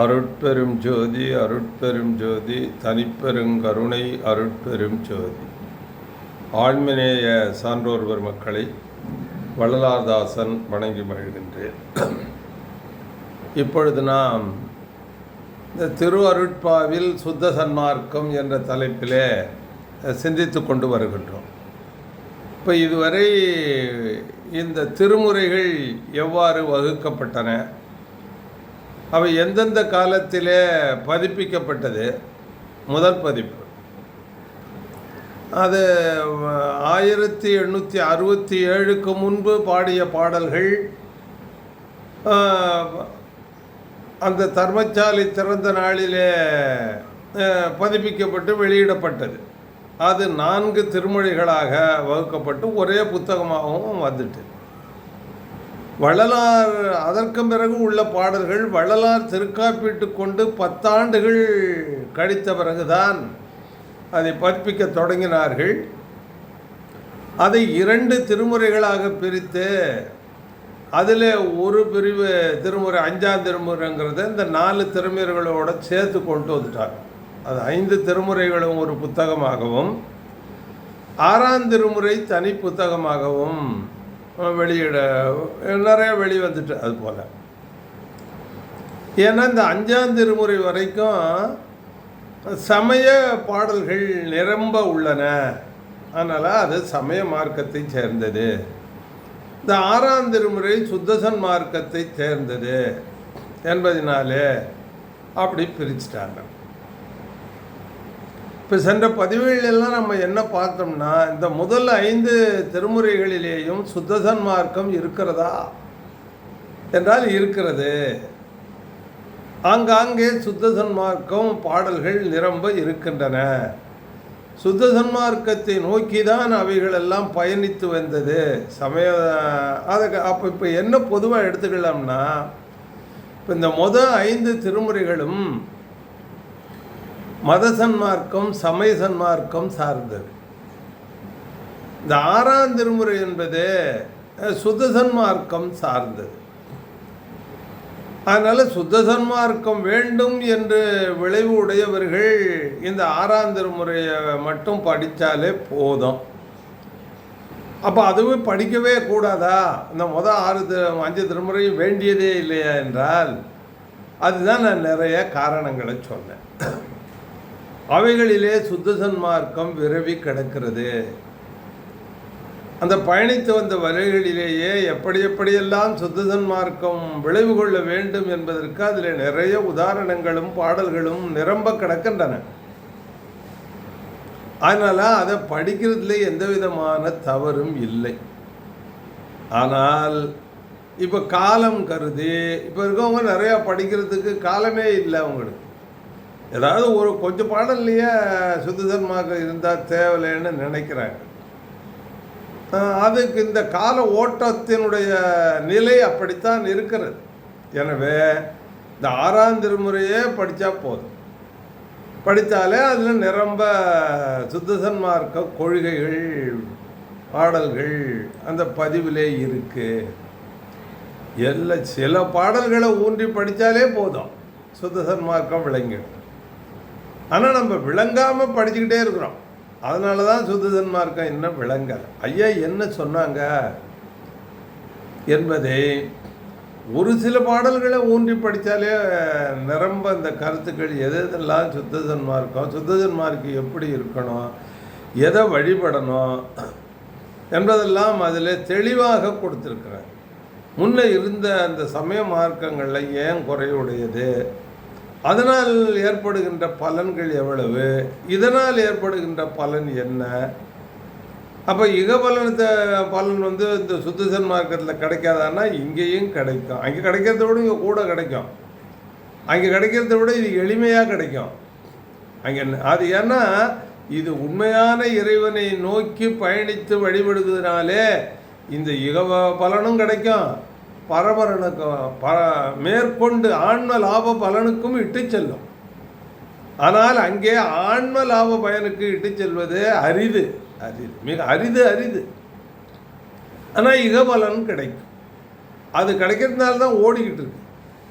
அருட்பெரும் ஜோதி அருட்பெரும் ஜோதி தனிப்பெருங்கருணை அருட்பெரும் ஜோதி. ஆழ்மினேய சான்றோர் பெருமக்களை வள்ளலார்தாசன் வணங்கி மகிழ்கின்றேன். இப்பொழுது நாம் இந்த திரு அருட்பாவில் சுத்த சன்மார்க்கம் என்ற தலைப்பிலே சிந்தித்து கொண்டு வருகின்றோம். இப்போ இதுவரை இந்த திருமுறைகள் எவ்வாறு வகுக்கப்பட்டன? அவை எந்தெந்த காலத்திலே பதிப்பிக்கப்பட்டது? முதல் பதிப்பு. அது ஆயிரத்தி எண்ணூற்றி அறுபத்தி ஏழுக்கு முன்பு பாடிய பாடல்கள் அந்த தர்மச்சாலை திறந்த நாளிலே பதிப்பிக்கப்பட்டு வெளியிடப்பட்டது. அது நான்கு திருமொழிகளாக வகுக்கப்பட்டு ஒரே புத்தகமாகவும் வந்துட்டு. வள்ளலார் அதற்கு பிறகு உள்ள பாடல்கள் வள்ளலார் திருக்காப்பீட்டு கொண்டு பத்தாண்டுகள் கழித்த பிறகுதான் அதை பதிப்பிக்க தொடங்கினார்கள். அதை இரண்டு திருமுறைகளாக பிரித்து அதில் ஒரு பிரிவு திருமுறை அஞ்சாம் திருமுறைங்கிறத இந்த நாலு திருமுறைகளோட சேர்த்து கொண்டு வந்துட்டாங்க அது ஐந்து திருமுறைகளும் ஒரு புத்தகமாகவும் ஆறாம் திருமுறை தனி புத்தகமாகவும் வெளியிட நிறைய வெளிவந்துட்டு அது போல். ஏன்னா இந்த அஞ்சாம் திருமுறை வரைக்கும் சமய பாடல்கள் நிரம்ப உள்ளன. அதனால் அது சமய மார்க்கத்தை சேர்ந்தது. இந்த ஆறாம் திருமுறை சுத்தசன் மார்க்கத்தை சேர்ந்தது என்பதினாலே அப்படி பிரிச்சுட்டாங்க. இப்போ சென்ற பதிவுகளெல்லாம் நம்ம என்ன பார்த்தோம்னா இந்த முதல் ஐந்து திருமுறைகளிலேயும் சுத்தசன்மார்க்கம் இருக்கிறதா? என்றால் இருக்கிறது. ஆங்காங்கே சுத்த சன்மார்க்கம் பாடல்கள் நிரம்ப இருக்கின்றன. சுத்த சன்மார்க்கத்தை நோக்கி தான் அவைகள் எல்லாம் பயணித்து வந்தது. சமய அதுக்கு அப்போ இப்போ என்ன பொதுவாக எடுத்துக்கலாம்னா இப்போ இந்த முதல் ஐந்து திருமுறைகளும் மத சன்மார்க்கம் சமய சன்மார்க்கம் சார்ந்தது. இந்த ஆறாம் திருமுறை என்பது சுத்த சன்மார்க்கம் சார்ந்தது. அதனால் சுத்த சன்மார்க்கம் வேண்டும் என்று விளைவு உடையவர்கள் இந்த ஆறாம் திருமுறையை மட்டும் படித்தாலே போதும். அப்போ அதுவே படிக்கவே கூடாதா? இந்த மொதல் ஆறு தி- அஞ்சு திருமுறையும் வேண்டியதே இல்லையா என்றால் அதுதான் நான் நிறைய காரணங்களை சொன்னேன். அவைகளிலே சுத்த சன்மார்க்கம் விரவி கிடக்கிறது. அந்த பயணித்து வந்த வழிகளிலேயே எப்படி எப்படியெல்லாம் சுத்த சன்மார்க்கம் விளைவு கொள்ள வேண்டும் என்பதற்கு அதில் நிறைய உதாரணங்களும் பாடல்களும் நிரம்ப கிடக்கின்றன. அதனால் அதை படிக்கிறதுல எந்த விதமான தவறும் இல்லை. ஆனால் இப்போ காலம் கருதி இப்போ இருக்கவங்க நிறையா படிக்கிறதுக்கு காலமே இல்லை அவங்களுக்கு. ஏதாவது ஒரு கொஞ்சம் பாடல்லையே சுத்த இருந்தால் தேவையில்லைன்னு நினைக்கிறாங்க. அதுக்கு இந்த கால ஓட்டத்தினுடைய நிலை அப்படித்தான் இருக்கிறது. எனவே இந்த ஆறாம் திருமுறையே படித்தா போதும். படித்தாலே அதில் நிரம்ப சுத்தசன்மார்க்க கொள்கைகள் பாடல்கள் அந்த பதிவிலே இருக்குது எல்லா சில பாடல்களை ஊன்றி படித்தாலே போதும். சுத்தசன்மார்க்கம் விளங்கிடும். ஆனால் நம்ம விளங்காமல் படிச்சுக்கிட்டே இருக்கிறோம். அதனால தான் சுத்த என்ன இன்னும் ஐயா என்ன சொன்னாங்க? என்பதை ஒரு சில பாடல்களை ஊன்றி படித்தாலே நிரம்ப அந்த கருத்துக்கள் எது எதெல்லாம் சுத்த சன்மார்க்கம் எப்படி இருக்கணும் எதை வழிபடணும் என்பதெல்லாம் அதில் தெளிவாக கொடுத்துருக்குறேன் முன்னே இருந்த அந்த சமய மார்க்கங்களில் ஏன் குறையுடையது அதனால் ஏற்படுகின்ற பலன்கள் எவ்வளவு? இதனால் ஏற்படுகின்ற பலன் என்ன? அப்போ இகபலனத்தை பலன் வந்து இந்த சுத்தசன் மார்க்கத்தில் கிடைக்காதான்னா இங்கேயும் கிடைக்கும். அங்கே கிடைக்கிறத விட இங்கே கூட கிடைக்கும். அங்கே கிடைக்கிறத விட இது எளிமையாக கிடைக்கும். அங்கே அது ஏன்னா இது உண்மையான இறைவனை நோக்கி பயணித்து வழிபடுவதனாலே இந்த யுக பலனும் கிடைக்கும். பரபரனுக்கும் ப மேற்கொண்டு ஆன்ம லாப பலனுக்கும் இட்டு செல்லும். ஆனால் அங்கே ஆன்ம லாப பயனுக்கு இட்டு செல்வது அரிது அரிது மிக அரிது அரிது. ஆனால் இகபலன் கிடைக்கும். அது கிடைக்கிறதுனால தான் ஓடிக்கிட்டு இருக்கு.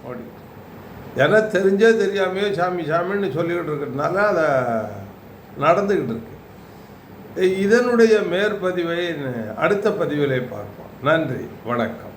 ஓடிக்கிட்டு ஏன்னா தெரிஞ்சே தெரியாமையோ சாமி சாமின்னு சொல்லிக்கிட்டு இருக்கிறதுனால அதை நடந்துக்கிட்டு இருக்கு. இதனுடைய மேற்பதிவை அடுத்த பதிவிலே பார்ப்போம். நன்றி வணக்கம்.